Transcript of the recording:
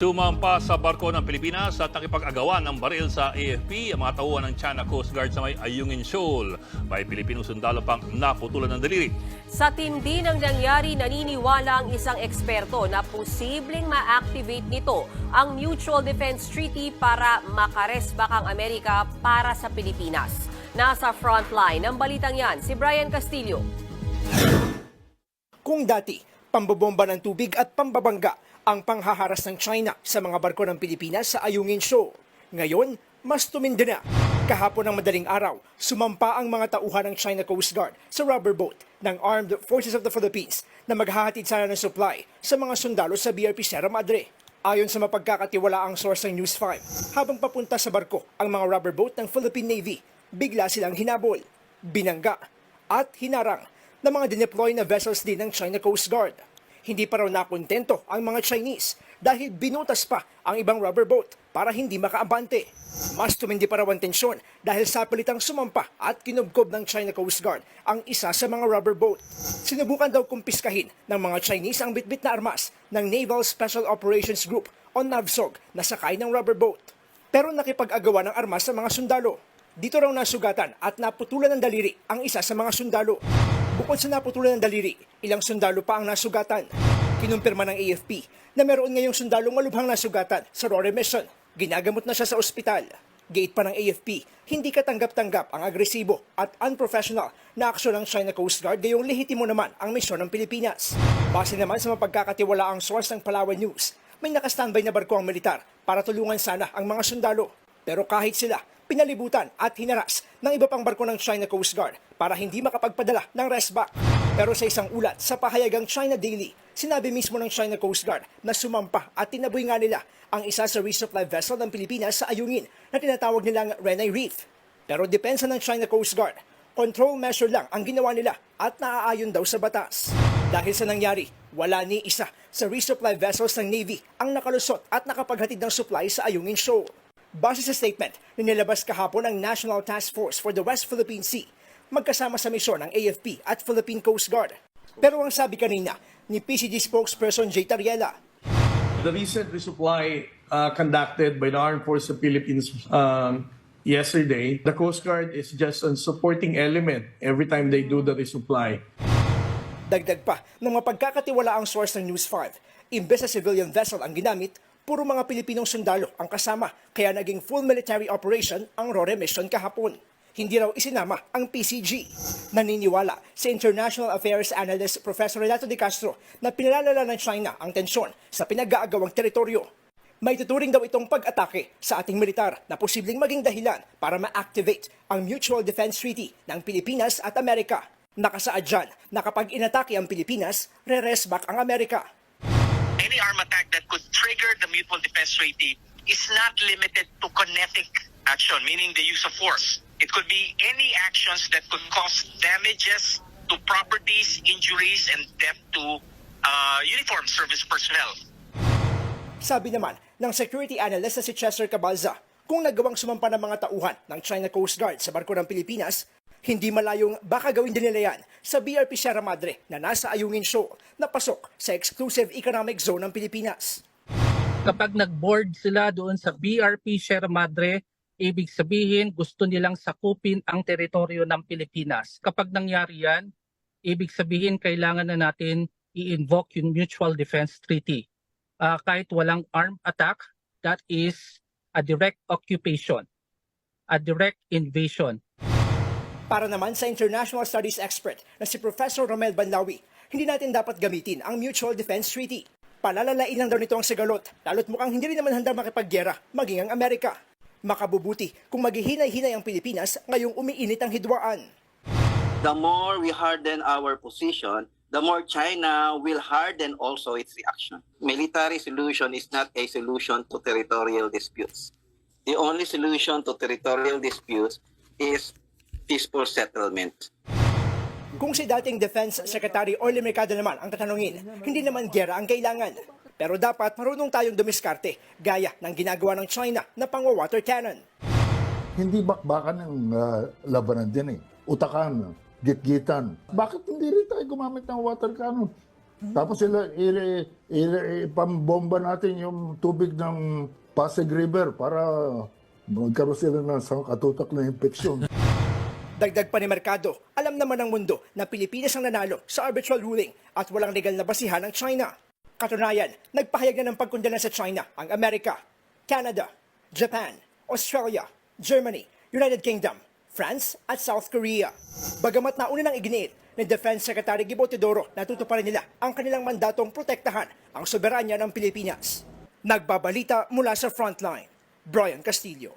Tumampa sa barko ng Pilipinas at nakipag-agawan ng baril sa AFP ang mga tauhan ng China Coast Guard sa may Ayungin Shoal. May Pilipinong sundalo pang naputulan ng daliri. Sa tindi ng nangyari, naniniwala ang isang eksperto na posibleng ma-activate nito ang Mutual Defense Treaty para makaresbak ang Amerika para sa Pilipinas. Nasa frontline ng balitang yan, si Brian Castillo. Kung dati, pambobomba ng tubig at pambabangga ang panghaharas ng China sa mga barko ng Pilipinas sa Ayungin Shoal. Ngayon, mas tumindi na. Kahapon ng madaling araw, sumampa ang mga tauhan ng China Coast Guard sa rubber boat ng Armed Forces of the Philippines na maghahatid sana ng supply sa mga sundalo sa BRP Sierra Madre. Ayon sa mapagkakatiwalaang source ng News 5, habang papunta sa barko ang mga rubber boat ng Philippine Navy, bigla silang hinabol, binangga at hinarang ng mga dineploy na vessels din ng China Coast Guard. Hindi pa raw nakontento ang mga Chinese dahil binutas pa ang ibang rubber boat para hindi makaabante. Mas tumindi pa raw ang tensyon dahil sa pilitang sumampa at kinubkob ng China Coast Guard ang isa sa mga rubber boat. Sinubukan daw kumpiskahin ng mga Chinese ang bitbit na armas ng Naval Special Operations Group o NAVSOG na sakay ng rubber boat. Pero nakipag-agawa ng armas sa mga sundalo. Dito raw nasugatan at naputulan ng daliri ang isa sa mga sundalo. Bukod sa naputulan ng daliri, ilang sundalo pa ang nasugatan. Kinumpirma ng AFP na meron ngayong sundalong malubhang nasugatan sa Rore Mission. Ginagamot na siya sa ospital. Gate pa ng AFP, hindi katanggap-tanggap ang agresibo at unprofessional na aksyon ng China Coast Guard gayong lehitimo naman ang misyon ng Pilipinas. Base naman sa mapagkakatiwalaang source ng Palawan News, may nakastandby na barko ang militar para tulungan sana ang mga sundalo. Pero kahit sila, pinalibutan at hinaras ng iba pang barko ng China Coast Guard para hindi makapagpadala ng resback. Pero sa isang ulat sa pahayagang China Daily, sinabi mismo ng China Coast Guard na sumampa at tinaboy nga nila ang isa sa resupply vessel ng Pilipinas sa Ayungin na tinatawag nilang Renai Reef. Pero depensa ng China Coast Guard, control measure lang ang ginawa nila at naaayon daw sa batas. Dahil sa nangyari, wala ni isa sa resupply vessels ng Navy ang nakalusot at nakapaghatid ng supply sa Ayungin Shoal. Base sa statement na nilabas kahapon ng National Task Force for the West Philippine Sea, magkasama sa misyon ng AFP at Philippine Coast Guard. Pero ang sabi kanina ni PCG spokesperson Jay Tariela, The recent resupply uh, conducted by the Armed Forces of Philippines um, yesterday, the Coast Guard is just a supporting element every time they do the resupply. dagdag pa ng mapagkakatiwalaang source ng News 5, imbes na civilian vessel ang ginamit, puro mga Pilipinong sundalo ang kasama kaya naging full military operation ang Rore mission kahapon. Hindi raw isinama ang PCG. Naniniwala sa International Affairs Analyst Professor Renato De Castro na pinalalala ng China ang tensyon sa pinag-aagawang teritoryo. May tuturing daw itong pag-atake sa ating militar na posibleng maging dahilan para ma-activate ang Mutual Defense Treaty ng Pilipinas at Amerika. Nakasaad dyan na kapag inatake ang Pilipinas, re-resback ang Amerika. Any arm attack that could trigger the mutual defense treaty is not limited to kinetic action, meaning the use of force. It could be any actions that could cause damages to properties, injuries, and death to uh, uniformed service personnel. Sabi naman ng security analyst na si Chester Cabalza, kung nagawang sumampa ng mga tauhan ng China Coast Guard sa barko ng Pilipinas, hindi malayong baka gawin din nila yan sa BRP Sierra Madre na nasa Ayungin Shoal na pasok sa exclusive economic zone ng Pilipinas. kapag nag-board sila doon sa BRP Sierra Madre, ibig sabihin gusto nilang sakupin ang teritoryo ng Pilipinas. Kapag nangyari yan, ibig sabihin kailangan na natin i-invoke yung Mutual Defense Treaty. Ah, kahit walang armed attack, that is a direct occupation, a direct invasion. Para naman sa international studies expert na si Professor Romel Banlawi, hindi natin dapat gamitin ang Mutual Defense Treaty. Palalalain lang daw nito ang sigalot, lalo't mukhang hindi rin naman handa makipagyera, maging ang Amerika. Makabubuti kung maghihinay-hinay ang Pilipinas ngayong umiinit ang hidwaan. the more we harden our position, the more China will harden also its reaction. Military solution is not a solution to territorial disputes. The only solution to territorial disputes is peaceful settlement. Kung si dating Defense Secretary Orly Mercado naman ang tatanungin, hindi naman gera ang kailangan. Pero dapat marunong tayong dumiskarte, gaya ng ginagawa ng China na pangwa-water cannon. hindi bakbakan ng ah, labanan din eh. Utakan, gitgitan. Bakit hindi rin tayo gumamit ng water cannon? Tapos sila, ili, ili, ipambomba natin yung tubig ng Pasig River para magkaroon sila ng sa- katutak na infeksyon. Dagdag pa ni Mercado, alam naman ng mundo na Pilipinas ang nanalo sa arbitral ruling at walang legal na basihan ng China. Katunayan, nagpahayag na ng pagkundana sa China ang Amerika, Canada, Japan, Australia, Germany, United Kingdom, France at South Korea. Bagamat nauna nang iginiit ni Defense Secretary Gibo Teodoro na tutuparin nila ang kanilang mandatong protektahan ang soberanya ng Pilipinas. Nagbabalita mula sa frontline, Brian Castillo,